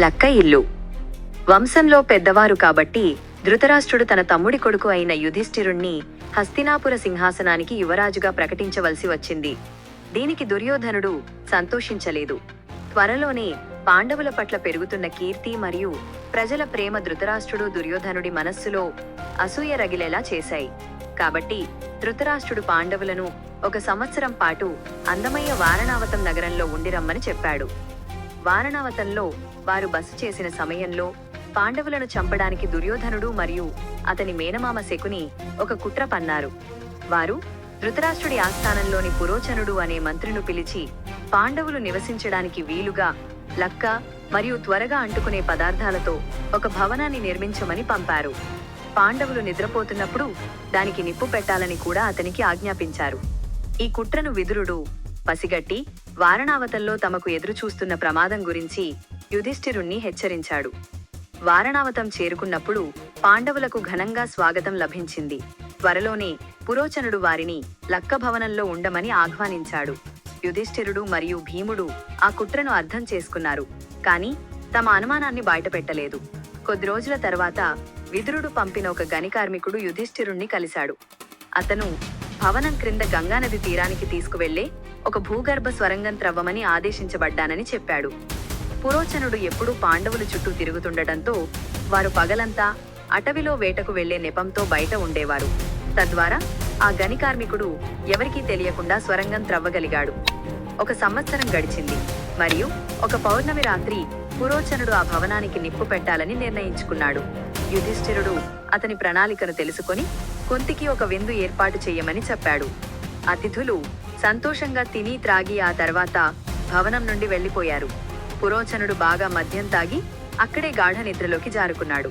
లక్క ఇల్లు. వంశంలో పెద్దవారు కాబట్టి ధృతరాష్ట్రుడు తన తమ్ముడి కొడుకు అయిన యుధిష్ఠిరుణ్ణి హస్తినాపుర సింహాసనానికి యువరాజుగా ప్రకటించవలసి వచ్చింది. దీనికి దుర్యోధనుడు సంతోషించలేదు. త్వరలోనే పాండవుల పట్ల పెరుగుతున్న కీర్తి మరియు ప్రజల ప్రేమ ధృతరాష్ట్రుడు దుర్యోధనుడి మనస్సులో అసూయ రగిలేలా చేశాయి. కాబట్టి ధృతరాష్ట్రుడు పాండవులను ఒక సంవత్సరం పాటు అందమయ్య వారణావతం నగరంలో ఉండిరమ్మని చెప్పాడు. వారణావతంలో వారు బస చేసిన సమయంలో పాండవులను చంపడానికి దుర్యోధనుడు మరియు అతని మేనమామ శకుని ఒక కుట్ర పన్నారు. వారు ధృతరాష్ట్రుడి ఆస్థానంలోని పురోచనుడు అనే మంత్రిను పిలిచి పాండవులు నివసించడానికి వీలుగా లక్క మరియు త్వరగా అంటుకునే పదార్థాలతో ఒక భవనాన్ని నిర్మించమని పంపారు. పాండవులు నిద్రపోతున్నప్పుడు దానికి నిప్పు పెట్టాలని కూడా అతనికి ఆజ్ఞాపించారు. ఈ కుట్రను విదురుడు పసిగట్టి వారణావతంలో తమకు ఎదురుచూస్తున్న ప్రమాదం గురించి యుధిష్ఠిరుణ్ణి హెచ్చరించాడు. వారణావతం చేరుకున్నప్పుడు పాండవులకు ఘనంగా స్వాగతం లభించింది. త్వరలోనే పురోచనుడు వారిని లక్కభవనంలో ఉండమని ఆహ్వానించాడు. యుధిష్ఠిరుడు మరియు భీముడు ఆ కుట్రను అర్థం చేసుకున్నారు. కాని తమ అనుమానాన్ని బయటపెట్టలేదు. కొద్ది రోజుల తర్వాత విదురుడు పంపిన ఒక గనికార్మికుడు యుధిష్ఠిరుణ్ణి కలిశాడు. అతను భవనం క్రింద గంగానది తీరానికి తీసుకువెళ్ళే ఒక భూగర్భ స్వరంగం త్రవ్వమని ఆదేశించబడ్డానని చెప్పాడు. పురోచనుడు ఎప్పుడూ పాండవుల చుట్టూ తిరుగుతుండటంతో వారు పగలంతా అటవిలో వేటకు వెళ్ళే నెపంతో బయట ఉండేవారు. తద్వారా ఆ గని కార్మికుడు ఎవరికీ తెలియకుండా స్వరంగం త్రవ్వగలిగాడు. ఒక సంవత్సరం గడిచింది. మరియు ఒక పౌర్ణమి రాత్రి పురోచనుడు ఆ భవనానికి నిప్పు పెట్టాలని నిర్ణయించుకున్నాడు. యుధిష్ఠిరుడు అతని ప్రణాళికను తెలుసుకొని కుంతికి ఒక విందు ఏర్పాటు చెయ్యమని చెప్పాడు. అతిథులు సంతోషంగా తిని త్రాగి ఆ తర్వాత భవనం నుండి వెళ్ళిపోయారు పురోచనుడు బాగా మద్యం తాగి అక్కడే గాఢ నిద్రలోకి జారుకున్నాడు.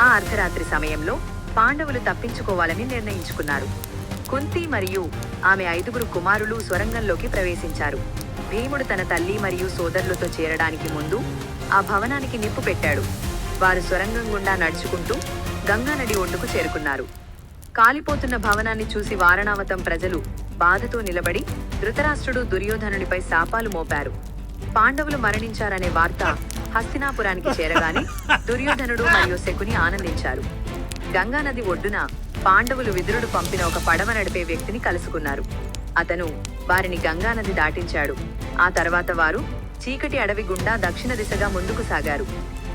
ఆ అర్ధరాత్రి సమయంలో పాండవులు తప్పించుకోవాలని నిర్ణయించుకున్నారు. కుంతి మరియు ఆమె ఐదుగురు కుమారులు స్వరంగంలోకి ప్రవేశించారు. భీముడు తన తల్లి మరియు సోదరులతో చేరడానికి ముందు ఆ భవనానికి నిప్పు పెట్టాడు. వారు స్వరంగం గుండా నడుచుకుంటూ గంగానది ఒడ్డుకు చేరుకున్నారు. కాలిపోతున్న భవనాన్ని చూసి వారణావతం ప్రజలు బాధతో నిలబడి ధృతరాష్ట్రుడు దుర్యోధనునిపై శాపాలు మోపారు. పాండవులు మరణించారనే వార్త హస్తినాపురానికి చేరగానే దుర్యోధనుడు మరియు శకుని ఆనందించారు. గంగానది ఒడ్డున పాండవులు విదురుడు పంపిన ఒక పడవ నడిపే వ్యక్తిని కలుసుకున్నారు. అతను వారిని గంగానది దాటించాడు. ఆ తర్వాత వారు చీకటి అడవి గుండా దక్షిణ దిశగా ముందుకు సాగారు.